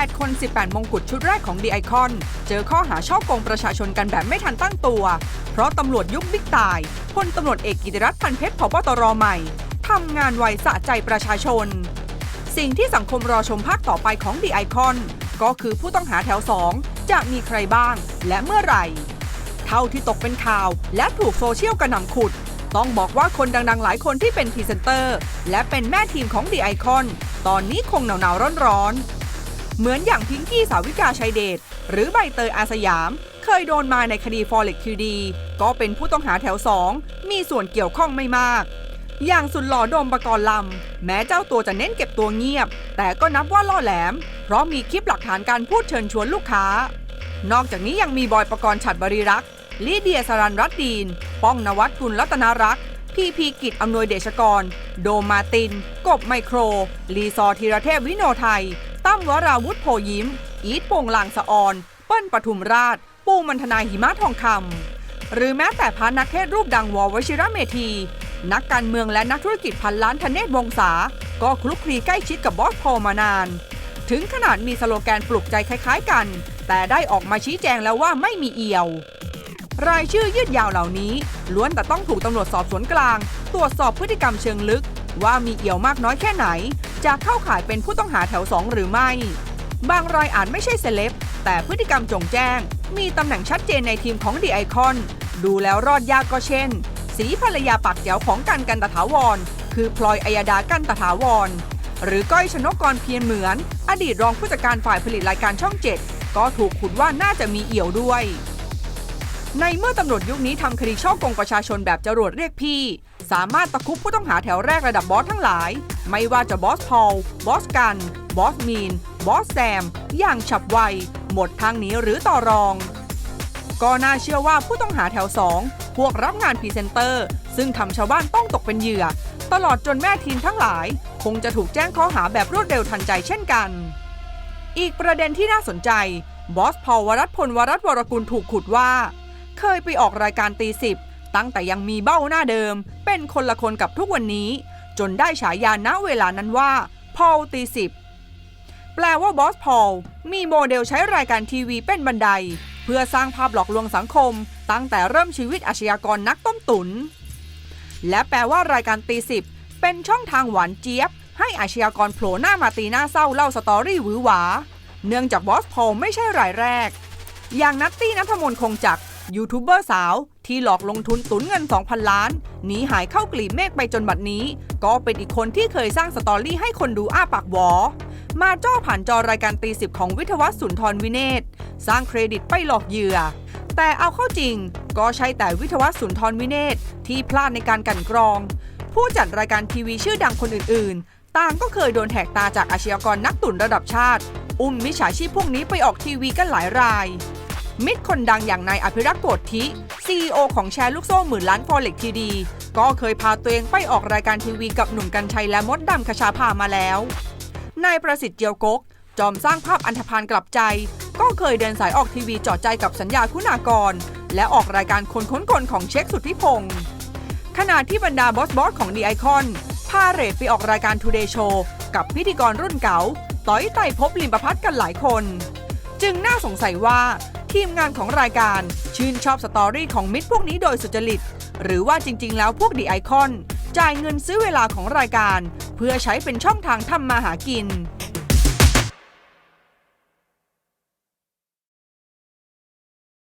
8 คน 18 มงกุฎชุดแรกของดีไอคอน เจอข้อหาช่อโกงประชาชนกันแบบไม่ทันตั้งตัว เพราะตำรวจยุคบิ๊กตายพลตำรวจเอกกิติรัตน์พันเพชรพบตรใหม่ทำงานไวสะใจประชาชน สิ่งที่สังคมรอชมภาคต่อไปของดีไอคอนก็คือผู้ต้องหาแถว 2 จะมีใครบ้างและเมื่อไหร่ เท่าที่ตกเป็นข่าวและถูกโซเชียลกระหน่ำขุด ต้องบอกว่าคนดังๆ หลายคนที่เป็นพรีเซนเตอร์ และเป็นแม่ทีมของดีไอคอนตอนนี้คงหนาวๆร้อนๆ เหมือนอย่างพิงกี้สาวิกาชัยเดชหรือใบเตยอาสยาม เคยโดนมาในคดี Forex QD ก็เป็นผู้ต้องหาแถว 2 มีส่วนเกี่ยวข้องไม่มาก อย่างสุดหล่อโดมประกรณ์ลำ แม้เจ้าตัวจะเน้นเก็บตัวเงียบ แต่ก็นับว่าล่อแหลม เพราะมีคลิปหลักฐานการพูดเชิญชวนลูกค้า นอกจากนี้ยังมีบอยประกรณ์ฉัดบริรักษ์ลิเดียสรันรัตดีน ป้องนวัดกุลรัตนารักษ์พีพีกิจอำนวยเดชกร โดมมาติน กบไมโคร ลีซอธีรเทพวิโนไทย้มวราวุธโพยิ้ม อีทโปงลางสะออน เปิ้ลปทุมราช ปูมันธนาหิมะทองคำ หรือแม้แต่พระนักเทศรูปดังวอวชิระเมธี นักการเมืองและนักธุรกิจพันล้านธเนศวงศา ก็คลุกคลีใกล้ชิดกับบอสพอลมานาน ถึงขนาดมีสโลแกนปลุกใจคล้ายๆกัน แต่ได้ออกมาชี้แจงแล้วว่าไม่มีเอี่ยว รายชื่อยืดยาวเหล่านี้ ล้วนแต่ต้องถูกตำรวจสอบสวนกลาง ตรวจสอบพฤติกรรมเชิงลึกว่ามีเอี่ยวมากน้อยแค่ไหน จะเข้าข่ายเป็นผู้ต้องหาแถวสองหรือไม่ บางรายอาจไม่ใช่เซเลบแต่พฤติกรรมจงแจ้ง มีตำแหน่งชัดเจนในทีมของดีไอคอนดูแล้วรอดยากก็เช่น สีภรรยาปากแจ๋วของกันกันตถาวร คือพลอยอัยดากันตถาวร หรือก้อยชนกกรเพียรเหมือน อดีตรองผู้จัดการฝ่ายผลิตรายการช่องเจ็ดก็ถูกขุดว่าน่าจะมีเอี่ยวด้วย ในเมื่อตำรวจยุคนี้ทำคดีช่อกงประชาชนแบบจรวดเรียกพี่ สามารถตะคุบผู้ต้องหาแถวแรกระดับบอสทั้งหลาย ไม่ว่าจะบอสพอล บอสกัน บอสมีน บอสแซม อย่างฉับไว หมดทางหนีหรือต่อรอง ก็น่าเชื่อว่าผู้ต้องหาแถว 2 พวกรับงานพรีเซนเตอร์ ซึ่งทำชาวบ้านต้องตกเป็นเหยื่อ ตลอดจนแม่ทีมทั้งหลาย คงจะถูกแจ้งข้อหาแบบรวดเร็วทันใจเช่นกัน อีกประเด็นที่น่าสนใจ บอสพอลวรัตน์พลวรัตนวรกุลถูกขุดว่า เคยไปออกรายการตีสิบ ตั้งแต่ยังมีเบ้าหน้าเดิม เป็นคนละคนกับทุกวันนี้ จนได้ฉายาณเวลานั้นว่า พอลตีสิบแปลว่าบอสพอลมีโมเดลใช้รายการทีวีเป็นบันได เพื่อสร้างภาพหลอกลวงสังคม ตั้งแต่เริ่มชีวิตอาชญากรนักต้มตุนและแปลว่ารายการตีสิบเป็นช่องทางหวานเจี๊ยบ ให้อาชญากรโผล่หน้ามาตีหน้าเศร้าเล่าสตอรี่หวือหวา เนื่องจากบอสพอลไม่ใช่รายแรก อย่างนัตตี้นัทมนคงจักร ยูทูบเบอร์สาวที่หลอกลงทุนตุนเงิน 2,000 ล้านหนีหายเข้ากลีบเมฆไปจนบัดนี้ ก็เป็นอีกคนที่เคยสร้างสตอรี่ให้คนดูอ้าปากวอ มาจ้อผ่านจอรายการตีสิบของวิทยวัฒน์สุนทรวิเนศสร้างเครดิตไปหลอกเหยื่อ แต่เอาเข้าจริง ก็ใช่แต่วิทยวัฒน์สุนทรวิเนศที่พลาดในการกันกรอง ผู้จัดรายการทีวีชื่อดังคนอื่นๆ ต่างก็เคยโดนแหกตาจากอาชญากรนักตุนระดับชาติ อุ้มมิจฉาชีพพวกนี้ไปออกทีวีกันหลายราย มิตรคนดังอย่างนายอภิรักษ์โกฏทิ CEO ของแชร์ลูกโซ่หมื่นล้านฟอเร็กทีดี ก็เคยพาตัวเองไปออกรายการทีวีกับหนุ่มกัญชัยและมดดำคชาภามาแล้ว นายประสิทธิ์เจียวกก จอมสร้างภาพอันธพาลกลับใจ ก็เคยเดินสายออกทีวีจาะใจกับสัญญาคุณากร และออกรายการคนค้นคนของเช็คสุทธิพงศ์ขณะที่บรรดาบอสบอสของดีไอคอนพาเรดไปออกรายการทูเดย์โชว์กับพิธีกรรุ่นเก๋าต้อยไต่พบลิมประพัฒกันหลายคน จึงน่าสงสัยว่า ทีมงานของรายการ ชื่นชอบสตอรี่ของมิตรพวกนี้โดยสุจริต หรือว่าจริงๆ แล้วพวกดีไอคอน จ่ายเงินซื้อเวลาของรายการ เพื่อใช้เป็นช่องทางทำมาหากิน